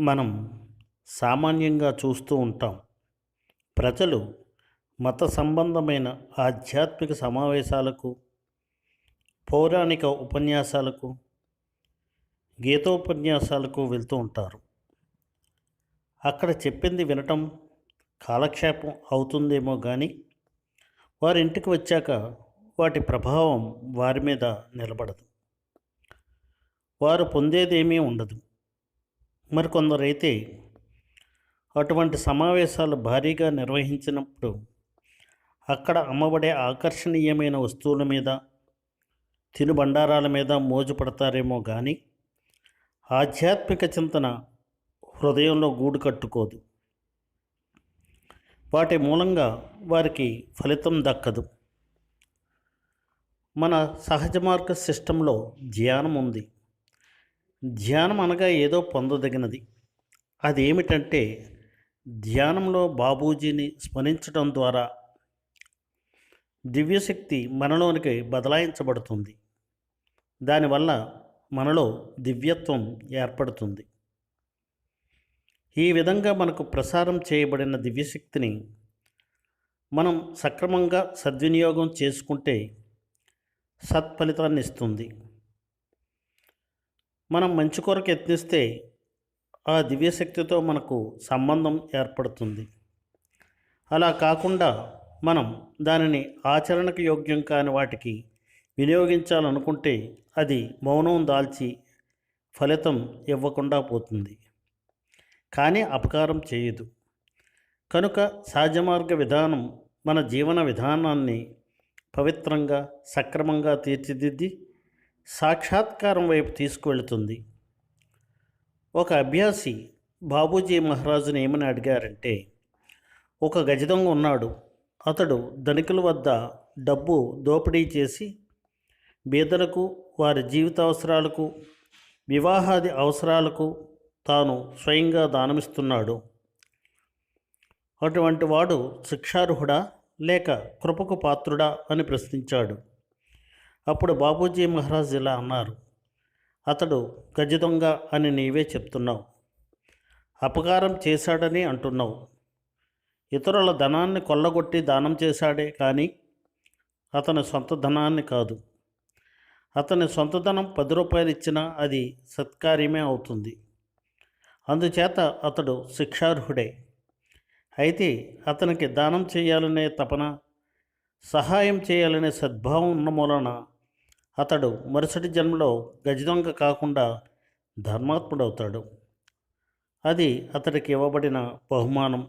మనం సామాన్యంగా చూస్తూ ఉంటాం. ప్రజలు మత సంబంధమైన ఆధ్యాత్మిక సమావేశాలకు పౌరాణిక ఉపన్యాసాలకు గీతోపన్యాసాలకు వెళ్తూ ఉంటారు. అక్కడ చెప్పింది వినటం కాలక్షేపం అవుతుందేమో కానీ వారి ఇంటికి వచ్చాక వాటి ప్రభావం వారి మీద నిలబడదు. వారు పొందేదేమీ ఉండదు. మరికొందరైతే అటువంటి సమావేశాలు భారీగా నిర్వహించినప్పుడు అక్కడ అమ్మబడే ఆకర్షణీయమైన వస్తువుల మీద తినుబండారాల మీద మోజు పడతారేమో కానీ ఆధ్యాత్మిక చింతన హృదయంలో గూడు కట్టుకోదు. వాటి మూలంగా వారికి ఫలితం దక్కదు. మన సహజ మార్గ సిస్టంలో ధ్యానం ఉంది ధ్యానం అనగా ఏదో పొందదగినది. అదేమిటంటే ధ్యానంలో బాబూజీని స్మరించడం ద్వారా దివ్యశక్తి మనలోనికి బదలాయించబడుతుంది. దానివల్ల మనలో దివ్యత్వం ఏర్పడుతుంది. ఈ విధంగా మనకు ప్రసారం చేయబడిన దివ్యశక్తిని మనం సక్రమంగా సద్వినియోగం చేసుకుంటే సత్ఫలితాన్ని ఇస్తుంది. మనం మంచి కొరకు యత్నిస్తే ఆ దివ్యశక్తితో మనకు సంబంధం ఏర్పడుతుంది. అలా కాకుండా మనం దానిని ఆచరణకు యోగ్యం కాని వాటికి వినియోగించాలనుకుంటే అది మౌనం దాల్చి ఫలితం ఇవ్వకుండా పోతుంది. కానీ అపకారం చేయదు. కనుక సహజమార్గ విధానం మన జీవన విధానాన్ని పవిత్రంగా సక్రమంగా తీర్చిదిద్ది సాక్షాత్కారం వైపు తీసుకువెళుతుంది. ఒక అభ్యాసి బాబూజీ మహారాజుని ఏమని అడిగారంటే ఒక గజదొంగ ఉన్నాడు. అతడు ధనికుల వద్ద డబ్బు దోపిడీ చేసి బీదలకు వారి జీవిత అవసరాలకు వివాహాది అవసరాలకు తాను స్వయంగా దానమిస్తున్నాడు. అటువంటి వాడు శిక్షార్హుడా లేక కృపకు పాత్రుడా అని ప్రశ్నించాడు. అప్పుడు బాబూజీ మహారాజ్ ఇలా అన్నారు అతడు గజదొంగ అని నీవే చెప్తున్నావు. అపకారం చేశాడని అంటున్నావు. ఇతరుల ధనాన్ని కొల్లగొట్టి దానం చేశాడే కానీ అతని సొంత ధనాన్ని కాదు. అతని సొంత ధనం పది రూపాయలు ఇచ్చినా అది సత్కార్యమే అవుతుంది. అందుచేత అతడు శిక్షార్హుడే. అయితే అతనికి దానం చేయాలనే తపన సహాయం చేయాలనే సద్భావం ఉన్న మూలన అతడు మరుసటి జన్మలో గజదొంగ కాకుండా ధర్మాత్ముడవుతాడు. అది అతడికి ఇవ్వబడిన బహుమానం.